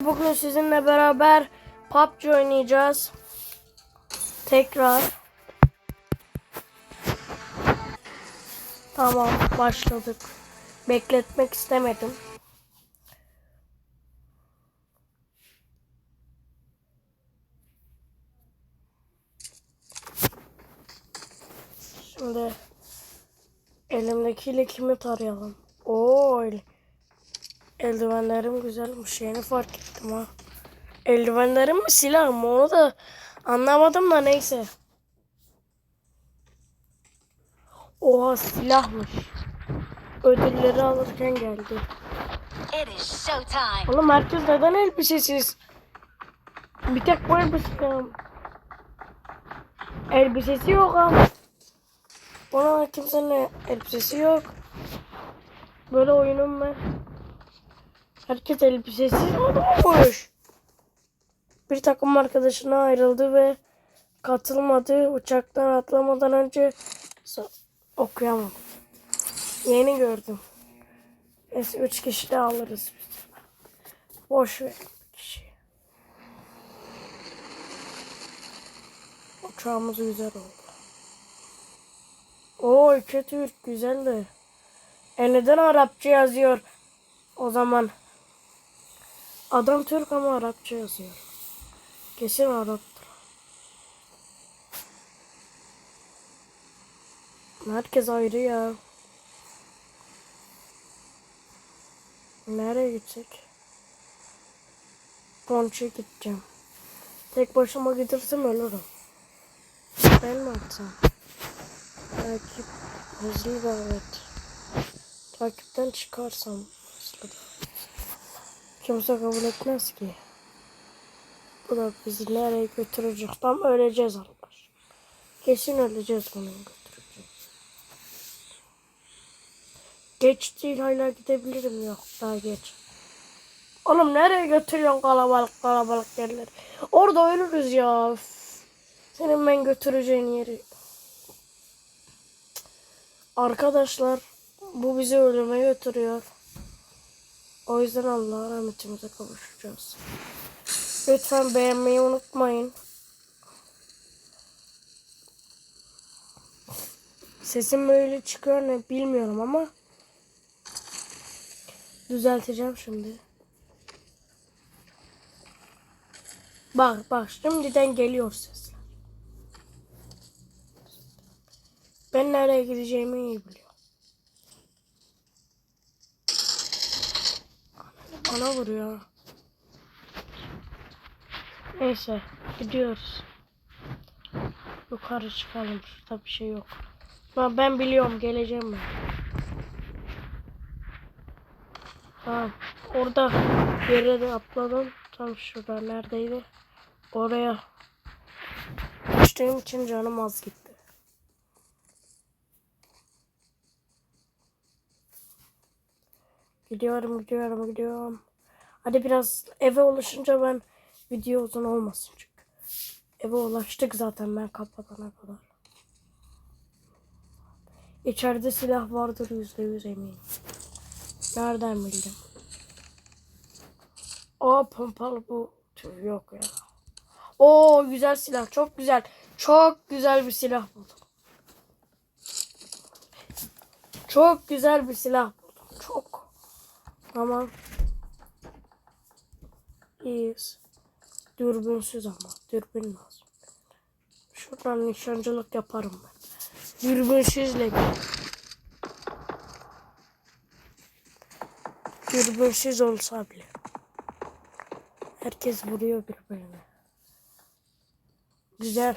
Bugün sizinle beraber PUBG oynayacağız. Tekrar. Tamam başladık. Bekletmek istemedim. Şimdi elimdekiyle kimi tarayalım? Oo, el- eldivenlerim güzelmiş. Yeni fark ettim ha. Eldivenlerim mi silah mı onu da anlamadım da neyse. Oha silahmış. Ödülleri alırken geldi. Oğlum herkes neden elbisesiz? Bir tek bu elbise. Elbisesi yok ama. Bana kimsenin elbisesi yok. Böyle oyunum ben. Herkes elbisesiz olmuş. Bir takım arkadaşına ayrıldı ve katılmadı. Uçaktan atlamadan önce okuyamadım. Yeni gördüm. Neyse üç kişi de alırız. Boş ver kişi. Uçağımız güzel oldu. Oo iki Türk güzel de. E neden Arapça yazıyor o zaman? Adam Türk ama Arapça yazıyor. Kesin Arap'tır. Herkes ayrı ya. Nereye gidecek? Ponç'a gideceğim. Tek başıma gidersem ölürüm. Ben mi atsam? Takip hızlı davet. Takipten çıkarsam. Kimse kabul etmez ki. Bu da bizi nereye götürecek? Tam öleceğiz Allah. Kesin öleceğiz bunun götürecek. Geç değil hala gidebilirim yok daha geç. Oğlum nereye götürüyorsun kalabalık kalabalık yerleri? Orada ölürüz ya. Senin ben götüreceğin yeri. Arkadaşlar bu bizi ölüme götürüyor. O yüzden Allah'a rahmetimize kavuşacağız. Lütfen beğenmeyi unutmayın. Sesim böyle çıkıyor ne bilmiyorum ama düzelteceğim şimdi. Bak bak şimdiden geliyor sesler. Ben nereye gideceğimi iyi biliyorum. Bana vuruyor. Neyse gidiyoruz. Yukarı çıkalım. Şurada bir şey yok. Ha, ben biliyorum geleceğim ben. Tamam. Orada yere de atladım. Tam şurada neredeydi? Oraya düştüğüm için canım az gitti. Gidiyorum gidiyorum gidiyorum. Hadi biraz eve ulaşınca ben video uzun olmasın çünkü. Eve ulaştık zaten ben kapatana kadar. İçeride silah vardır yüzde yüz eminim. Nereden bildim? Aa pompalı bu tür yok ya. Oo güzel silah çok güzel. Çok güzel bir silah buldum. Çok güzel bir silah. Tamam. İyiyiz. Dürbünsüz ama. Dürbün lazım. Şuradan nişancılık yaparım ben. Dürbünsüzle gel. Dürbünsüz olsa bile. Herkes vuruyor birbirine. Güzel.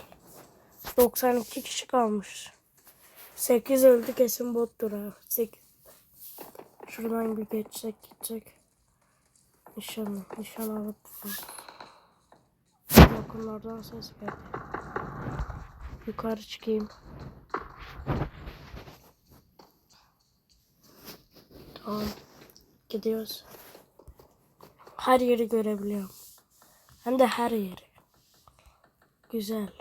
92 kişi kalmış. 8 öldü kesin bottur ha. 8. Şuradan bir geçsek gidecek. Nişan, nişan alıp Yakınlardan ses geldi. Yukarı çıkayım. Tamam. Gidiyoruz. Her yeri görebiliyorum. Hem de her yeri. Güzel.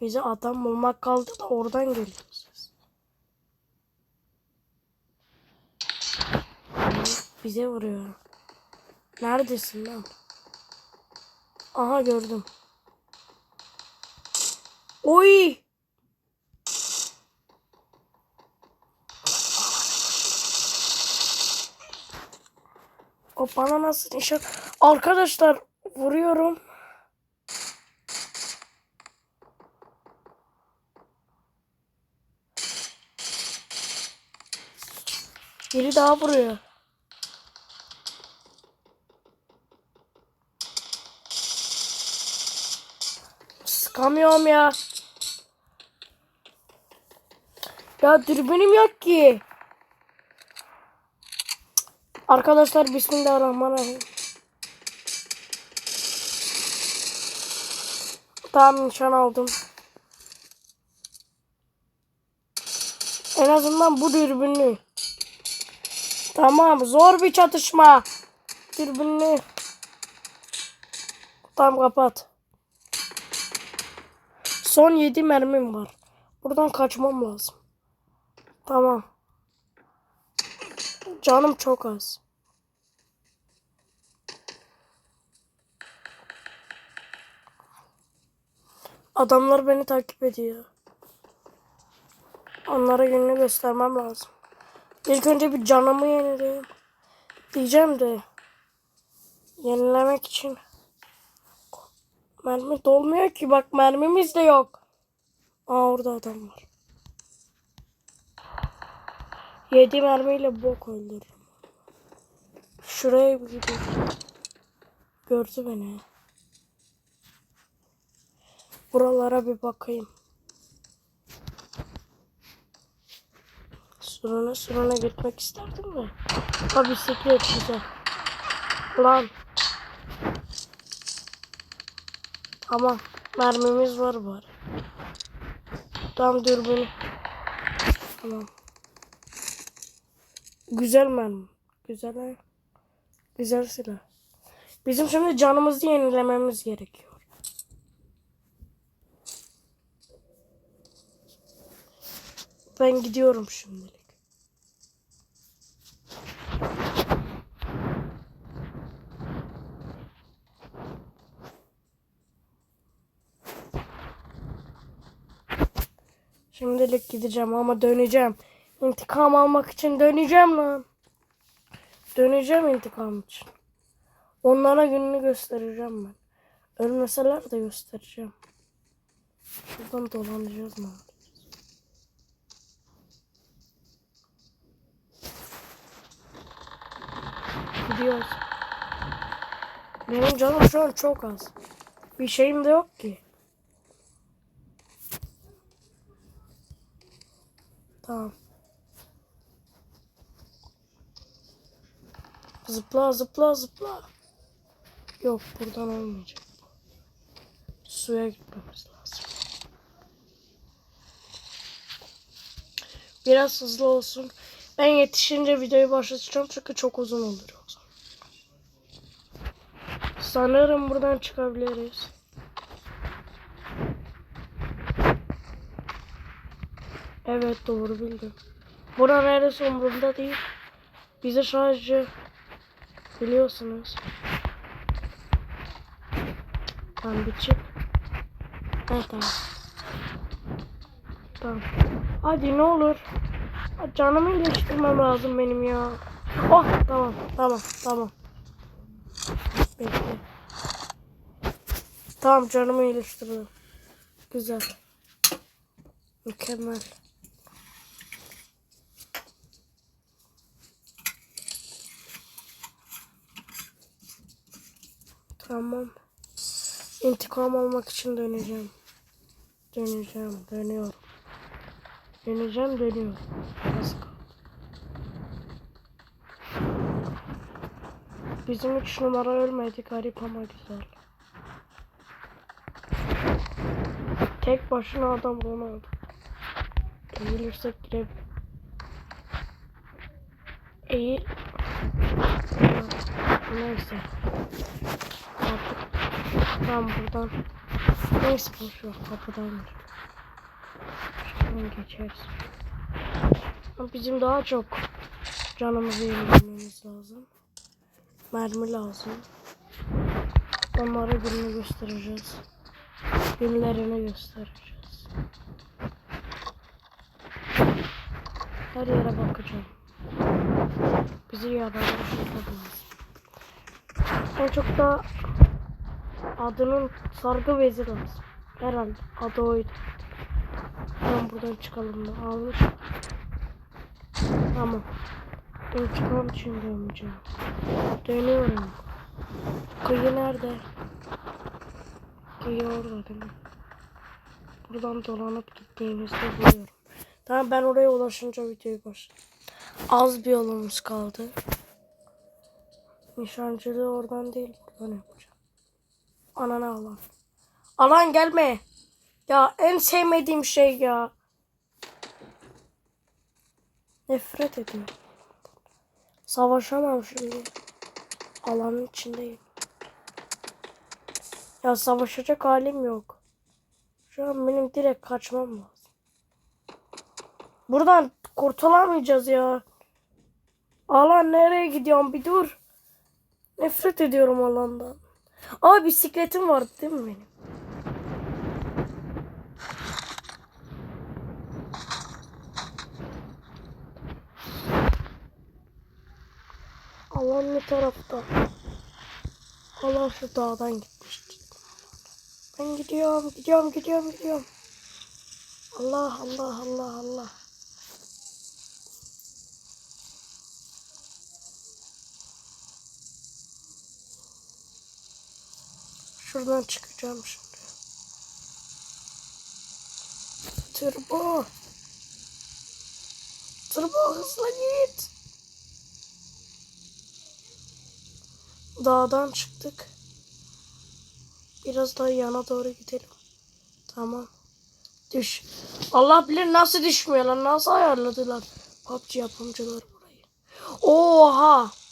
Bize adam bulmak kaldı da oradan geliyoruz. Bize vuruyor. Neredesin lan? Aha gördüm. Oy! O bana nasıl nişan? Arkadaşlar vuruyorum. Biri daha vuruyor. Sıkamıyorum ya. Ya dürbünüm yok ki. Arkadaşlar Bismillahirrahmanirrahim. Tamam nişan aldım. En azından bu dürbünlü. Tamam zor bir çatışma. Dürbünlü. Tamam kapat. Son 7 mermim var. Buradan kaçmam lazım. Tamam. Canım çok az. Adamlar beni takip ediyor. Onlara gününü göstermem lazım. İlk önce bir canımı yenileyim. Diyeceğim de. Yenilemek için. Mermi dolmuyor ki. Bak mermimiz de yok. Aa orada adam var. Yedi mermiyle bok öldürürüm. Şuraya bir gideyim. Gördü beni. Buralara bir bakayım. Sürüne sürüne gitmek isterdim de. Ha bisiklet güzel. Lan. Tamam. Mermimiz var bari. Tam dürbünü. Tamam. Güzel mermi. Güzel. Güzel silah. Bizim şimdi canımızı yenilememiz gerekiyor. Ben gidiyorum şimdilik. Şimdilik gideceğim ama döneceğim. İntikam almak için döneceğim lan. Döneceğim intikam için. Onlara gününü göstereceğim ben. Ölmeseler de göstereceğim. Şuradan dolanacağız mı? Gidiyoruz. Benim canım şu an çok az. Bir şeyim de yok ki. Tamam. Zıpla zıpla zıpla. Yok buradan olmayacak. Suya gitmemiz lazım. Biraz hızlı olsun. Ben yetişince videoyu başlatacağım çünkü çok uzun olur yoksa. Sanırım buradan çıkabiliriz. Evet doğru bildim. Bura neresi umurumda değil. Bize sadece biliyorsunuz. Tamam bir çık. Evet tamam. Tamam. Hadi ne olur. Canımı iyileştirmem lazım benim ya. Oh tamam tamam tamam. Bekle. Tamam canımı iyileştirdim. Güzel. Mükemmel. Tamam. İntikam almak için döneceğim. Döneceğim, dönüyorum. Döneceğim, dönüyorum. Az kaldı. Bizim üç numara ölmedi. Garip ama güzel. Tek başına adam Ronaldo. Gelirsek girebilir. İyi. Neyse. Artık ben buradan neyse boş ver kapıdan. Şuradan geçeriz. Bizim daha çok canımızı yenilememiz lazım. mermi lazım. Onlara gününü göstereceğiz. Günlerini göstereceğiz. Her yere bakacağım. Bizi yabancı lazım. En çok da adının sargı bezi lazım. Herhalde adı oydu. Tamam buradan çıkalım da almış. Tamam. İntikam için döneceğim. Dönüyorum. Kıyı nerede? Kıyı orada değil mi? Buradan dolanıp gittiğimizde buluyorum. Tamam ben oraya ulaşınca videoyu başlayayım. Az bir yolumuz kaldı. Nişancılığı oradan değil buradan yapacağım. Ananı alan. Alan gelme. Ya en sevmediğim şey ya. Nefret ediyorum. Savaşamam şimdi. Alanın içindeyim. Ya savaşacak halim yok. Şu an benim direkt kaçmam lazım. Buradan kurtulamayacağız ya. Alan nereye gidiyorsun bir dur. Nefret ediyorum alandan. Aa bisikletim vardı değil mi benim? Alan ne tarafta? Alan şu dağdan gitmişti. Ben gidiyorum, gidiyorum, gidiyorum, gidiyorum. Allah, Allah, Allah, Allah. Şuradan çıkacağım şimdi. Turbo. Turbo hızlı git. Dağdan çıktık. Biraz daha yana doğru gidelim. Tamam. Düş. Allah bilir nasıl düşmüyorlar. Nasıl ayarladılar. PUBG yapımcılar burayı. Oha.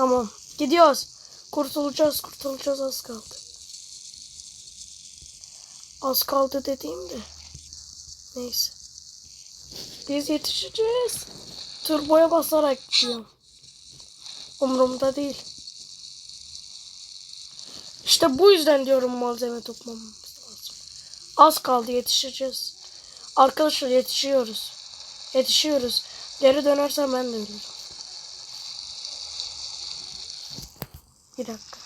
Tamam. Gidiyoruz. Kurtulacağız. Kurtulacağız. Az kaldı. Az kaldı dediğimde. Neyse. Biz yetişeceğiz. Turboya basarak gidiyorum. Umurumda değil. İşte bu yüzden diyorum malzeme toplamamız lazım. Az kaldı yetişeceğiz. Arkadaşlar yetişiyoruz. Yetişiyoruz. Geri dönersem ben de ölürüm. Bir dakika.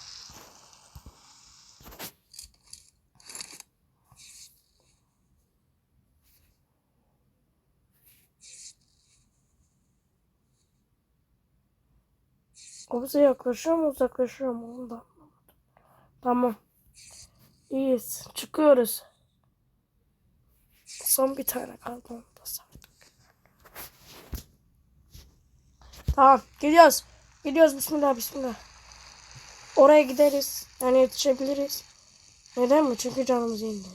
O bize yaklaşıyor mu uzaklaşıyor mu onu da anlamadım. Tamam. İyiyiz. Çıkıyoruz. Son bir tane kaldı onu da sardık. Tamam gidiyoruz. Gidiyoruz bismillah bismillah. Oraya gideriz. Yani yetişebiliriz. Neden mi? Çünkü canımız yerinde değil.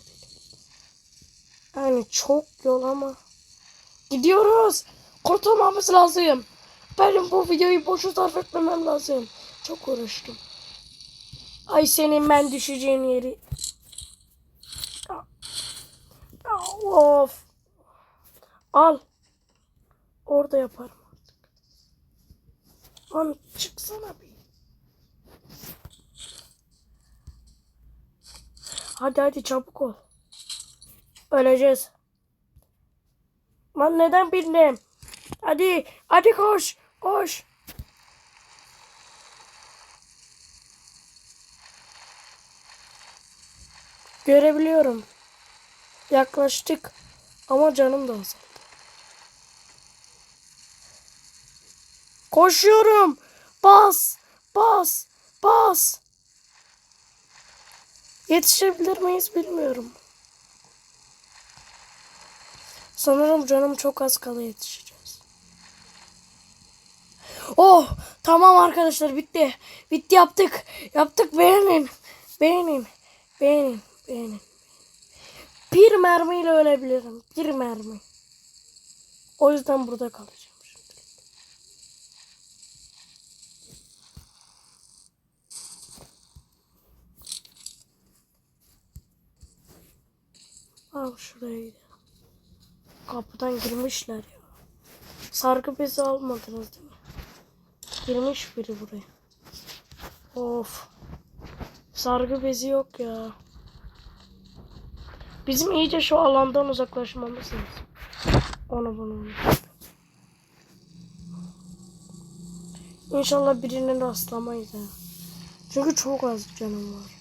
Yani çok yol ama. Gidiyoruz. Kurtulmamız lazım. Benim bu videoyu boşu sarf etmemem lazım. Çok uğraştım. Ay senin ben düşeceğin yeri. Of. Al. Orada yaparım artık. Lan çıksana bir. Hadi hadi çabuk ol. Öleceğiz. Lan neden bildim? Hadi hadi koş koş. Görebiliyorum. Yaklaştık ama canım da azaldı. Koşuyorum. Bas, bas, bas. Yetişebilir miyiz bilmiyorum. Sanırım canım çok az kala yetişeceğiz. Oh tamam arkadaşlar bitti. Bitti yaptık. Yaptık beğenin. Beğenin. Beğenin. Beğenin. Bir mermiyle ölebilirim. Bir mermi. O yüzden burada kalacağım Tamam şuraya gidelim. Kapıdan girmişler ya. Sargı bezi almadınız değil mi? Girmiş biri buraya. Of. Sargı bezi yok ya. Bizim iyice şu alandan uzaklaşmamız lazım. Onu bunu. İnşallah birine rastlamayız ha. Çünkü çok az canım var.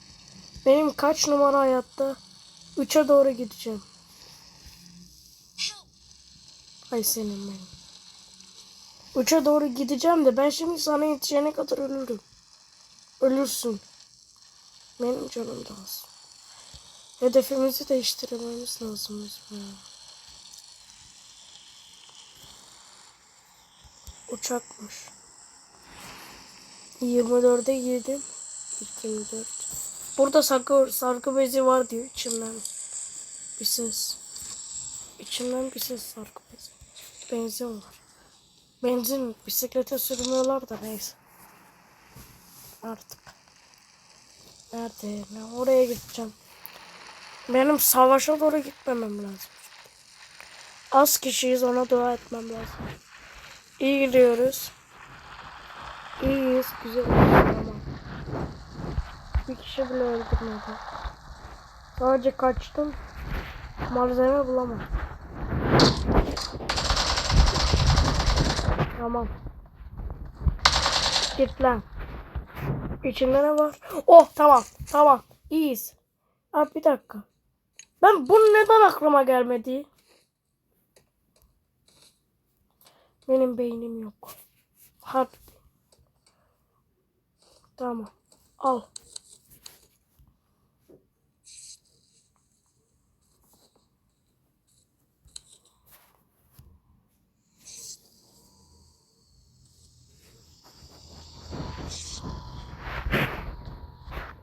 Benim kaç numara hayatta? 3'e doğru gideceğim. Ay senin benim. 3'e doğru gideceğim de ben şimdi sana yetişene kadar ölürüm. Ölürsün. Benim canım da az. Hedefimizi değiştirmemiz lazım bizim. Uçakmış. 24'e girdim. 24. Burada sargı, sargı bezi var diyor içimden. Bir ses. İçimden bir ses sargı bezi. Benzin var. Benzin bisiklete sürmüyorlar da neyse. Artık. Nerede? Ne? Oraya gideceğim. Benim savaşa doğru gitmemem lazım. Az kişiyiz ona dua etmem lazım. İyi gidiyoruz. İyiyiz. Güzel. Bir kişi bile öldürmedi. Sadece kaçtım. Malzeme bulamadım. Tamam. Git lan. İçinde ne var? Oh tamam. Tamam. İyiyiz. Abi bir dakika. Ben bunu neden aklıma gelmedi? Benim beynim yok. Hadi. Tamam. Al.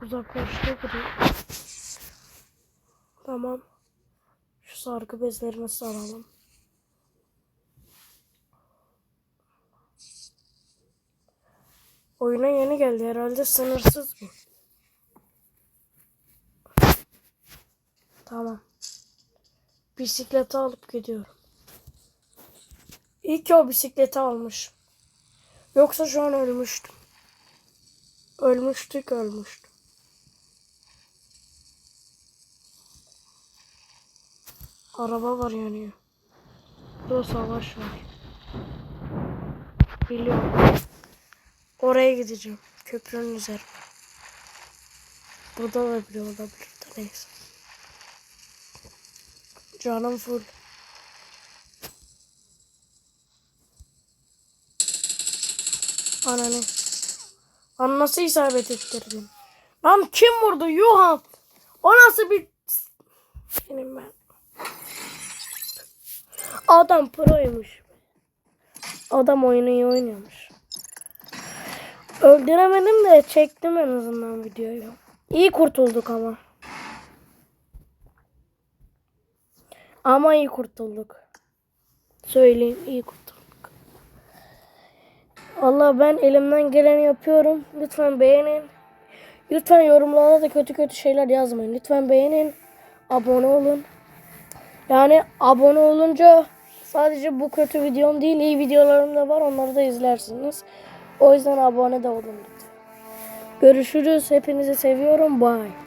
Uzaklaştı biri. Tamam. Şu sargı bezlerini saralım. Oyuna yeni geldi herhalde sınırsız bu. Tamam. Bisikleti alıp gidiyorum. İyi ki o bisikleti almış. Yoksa şu an ölmüştüm. Ölmüştük ölmüştüm. Araba var yanıyor. Burada savaş var. Biliyorum. Oraya gideceğim. Köprünün üzerine. Burada da biri olabilir de neyse. Canım full. Ananı. Lan nasıl isabet ettirdin? Lan kim vurdu? Yuhan. O nasıl bir... Benim ben. Adam proymuş. Adam oyunu iyi oynuyormuş. Öldüremedim de çektim en azından videoyu. İyi kurtulduk ama. Ama iyi kurtulduk. Söyleyeyim iyi kurtulduk. Allah ben elimden geleni yapıyorum. Lütfen beğenin. Lütfen yorumlara da kötü kötü şeyler yazmayın. Lütfen beğenin. Abone olun. Yani abone olunca sadece bu kötü videom değil iyi videolarım da var. Onları da izlersiniz. O yüzden abone de olun lütfen. Görüşürüz. Hepinizi seviyorum. Bye.